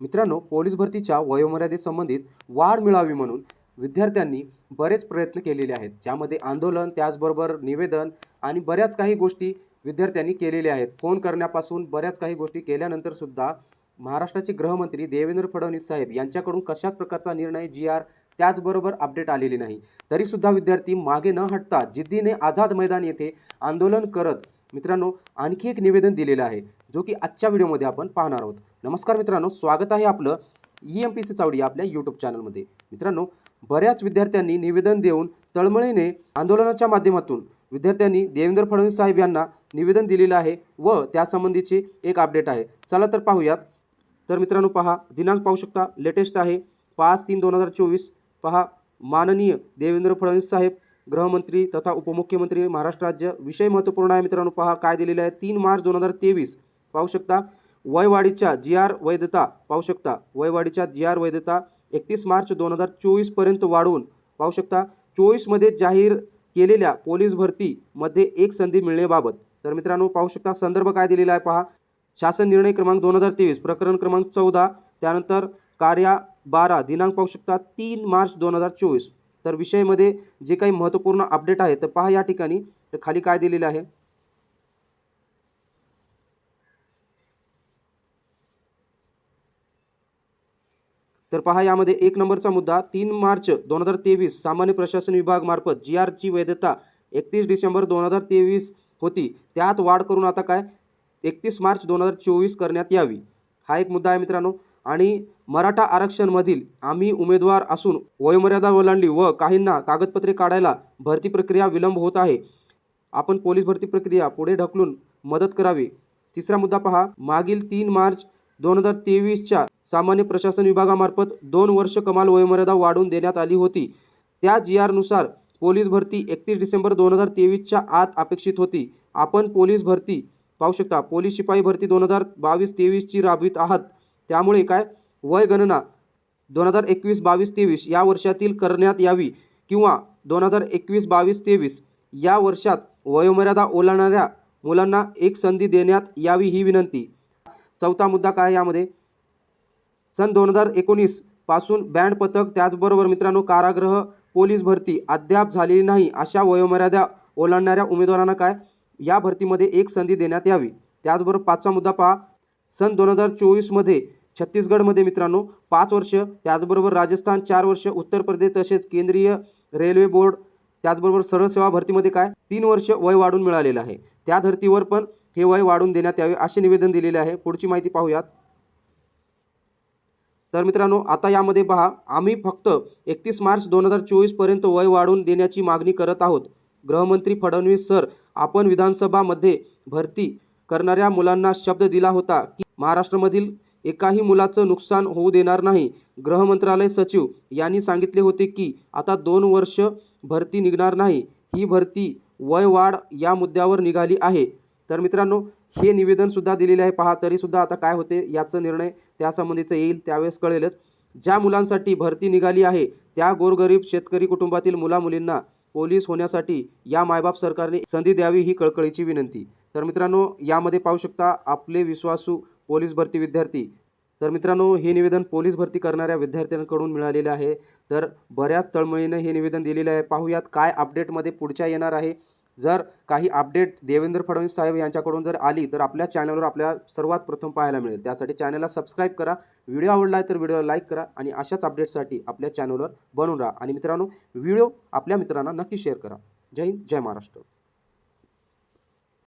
मित्रांनो पोलीस भरतीच्या वयोमर्यादेसंबंधित वाढ मिळावी म्हणून विद्यार्थ्यांनी बरेच प्रयत्न केलेले आहेत ज्यामध्ये आंदोलन त्याचबरोबर निवेदन आणि बऱ्याच काही गोष्टी विद्यार्थ्यांनी केलेल्या आहेत. फोन करण्यापासून बऱ्याच काही गोष्टी केल्यानंतर सुद्धा महाराष्ट्राचे गृहमंत्री देवेंद्र फडणवीस साहेब यांच्याकडून कशाच प्रकारचा निर्णय जी आर त्याचबरोबर अपडेट आलेली नाही. तरीसुद्धा विद्यार्थी मागे न हटता जिद्दीने आझाद मैदान येथे आंदोलन करत मित्रांनो आणखी एक निवेदन दिलेलं आहे. जो की आजच्या व्हिडिओमध्ये आपण पाहणार आहोत. नमस्कार मित्रांनो स्वागत आहे आपलं E M P C Chavadi आपल्या यूट्यूब चॅनलमध्ये मित्रांनो बऱ्याच विद्यार्थ्यांनी निवेदन देऊन तळमळीने आंदोलनाच्या माध्यमातून विद्यार्थ्यांनी देवेंद्र फडणवीस साहेब यांना निवेदन दिलेलं आहे व त्यासंबंधीचे एक अपडेट आहे. चला तर पाहूयात. तर मित्रांनो पहा दिनांक पाहू शकता लेटेस्ट आहे पाच तीन दोन हजार चोवीस. पहा माननीय देवेंद्र फडणवीस साहेब गृहमंत्री तथा उपमुख्यमंत्री महाराष्ट्र राज्य. विषय महत्त्वपूर्ण आहे मित्रांनो पहा काय दिलेलं आहे? तीन मार्च दोन हजार तेवीस. पाहू शकता. वयवाढीच्या जी आर वैधता पाहू शकता. वयवाढीच्या जी आर वैधता एकतीस मार्च दोन हजार चोवीसपर्यंत वाढवून पाहू शकता. चोवीसमध्ये जाहीर केलेल्या पोलीस भरतीमध्ये एक संधी मिळण्याबाबत. तर मित्रांनो पाहू शकता संदर्भ काय दिलेला आहे पहा. शासन निर्णय क्रमांक दोन हजार तेवीस प्रकरण क्रमांक चौदा. त्यानंतर कार्या बारा दिनांक पाहू शकता तीन मार्च दोन हजार चोवीस. तर विषयामध्ये जे काही महत्त्वपूर्ण अपडेट आहे तर पहा या ठिकाणी. तर खाली काय दिलेलं आहे? तर पहा यामध्ये एक नंबरचा मुद्दा तीन मार्च दोन हजार तेवीस सामान्य प्रशासन विभाग मार्फत जी आरची वैधता एकतीस डिसेंबर दोन हजार तेवीस होती. त्यात वाढ करून आता काय? एकतीस मार्च दोन हजार चोवीस करण्यात यावी. हा एक मुद्दा आहे मित्रांनो. आणि मराठा आरक्षणमधील आम्ही उमेदवार असून वयोमर्यादा ओलांडली व काहींना कागदपत्रे काढायला भरती प्रक्रिया विलंब होत आहे. आपण पोलीस भरती प्रक्रिया पुढे ढकलून मदत करावी. तिसरा मुद्दा पहा. मागील तीन मार्च दोन हजार तेवीसच्या सामान्य प्रशासन विभागामार्फत दोन वर्ष कमाल वयोमर्यादा वाढवून देण्यात आली होती. त्या जी आरनुसार पोलीस भरती एकतीस डिसेंबर दोन हजार तेवीसच्या आत अपेक्षित होती. आपण पोलीस भरती पाहू शकता. पोलीस शिपाई भरती दोन हजार बावीस तेवीसची राबवित आहात. त्यामुळे काय? वय गणना दोन हजार एकवीस बावीस तेवीस या वर्षातील करण्यात यावी किंवा दोन हजार एकवीस बावीस तेवीस या वर्षात वयोमर्यादा ओलांडणाऱ्या मुलांना एक संधी देण्यात यावी ही विनंती. चौथा मुद्दा काय यामध्ये? सन दोन हजार एकोणीसपासून बँड पथक त्याचबरोबर मित्रांनो कारागृह पोलीस भरती अद्याप झालेली नाही अशा वयोमर्यादा ओलांडणाऱ्या उमेदवारांना काय? या भरतीमध्ये एक संधी देण्यात यावी. त्याचबरोबर पाचवा मुद्दा पहा. सन दोन हजार चोवीसमध्ये छत्तीसगडमध्ये मित्रांनो पाच वर्ष त्याचबरोबर राजस्थान चार वर्ष उत्तर प्रदेश तसेच केंद्रीय रेल्वे बोर्ड त्याचबरोबर सरळ सेवा भरतीमध्ये काय? तीन वर्ष वय वाढून मिळालेलं आहे. त्या धर्तीवर पण हे वय वाढून देण्यात यावे असे निवेदन दिलेले आहे. पुढची माहिती पाहूयात. तर मित्रांनो आता यामध्ये पहा आम्ही फक्त एकतीस मार्च दोन हजार चोवीसपर्यंत वय वाढवून देण्याची मागणी करत आहोत. गृहमंत्री फडणवीस सर आपण विधानसभामध्ये भरती करणाऱ्या मुलांना शब्द दिला होता की महाराष्ट्रामधील एकाही मुलाचं नुकसान होऊ देणार नाही. गृहमंत्रालय सचिव यांनी सांगितले होते की आता दोन वर्ष भरती निघणार नाही. ही भरती वय वाढ या मुद्द्यावर निघाली आहे. तर मित्रांनो हे निवेदनसुद्धा दिलेले आहे. पहा तरीसुद्धा आता काय होते याचं निर्णय त्यासंबंधीचं येईल त्यावेळेस कळेलच. ज्या मुलांसाठी भरती निघाली आहे त्या गोरगरीब शेतकरी कुटुंबातील मुलामुलींना पोलीस होण्यासाठी या मायबाप सरकारने संधी द्यावी ही कळकळीची विनंती. तर मित्रांनो यामध्ये पाहू शकता आपले विश्वासू पोलीस भरती विद्यार्थी. तर मित्रांनो हे निवेदन पोलीस भरती करणाऱ्या विद्यार्थ्यांकडून मिळालेले आहे. तर बऱ्याच तळमळीनं हे निवेदन दिलेलं आहे. पाहूयात काय अपडेटमध्ये पुढच्या येणार आहे. जर काही अपडेट देवेंद्र फडणवीस साहेब यांच्याकडून जर आली तर आपल्या चॅनलवर आपल्या सर्वात प्रथम पाहायला मिळेल. त्यासाठी चॅनलला सबस्क्राईब करा. व्हिडिओ आवडला आहे तर व्हिडिओला लाईक करा आणि अशाच अपडेटसाठी आपल्या चॅनलवर बनवून राहा. आणि मित्रांनो व्हिडिओ आपल्या मित्रांना नक्की शेअर करा. जय हिंद जय महाराष्ट्र.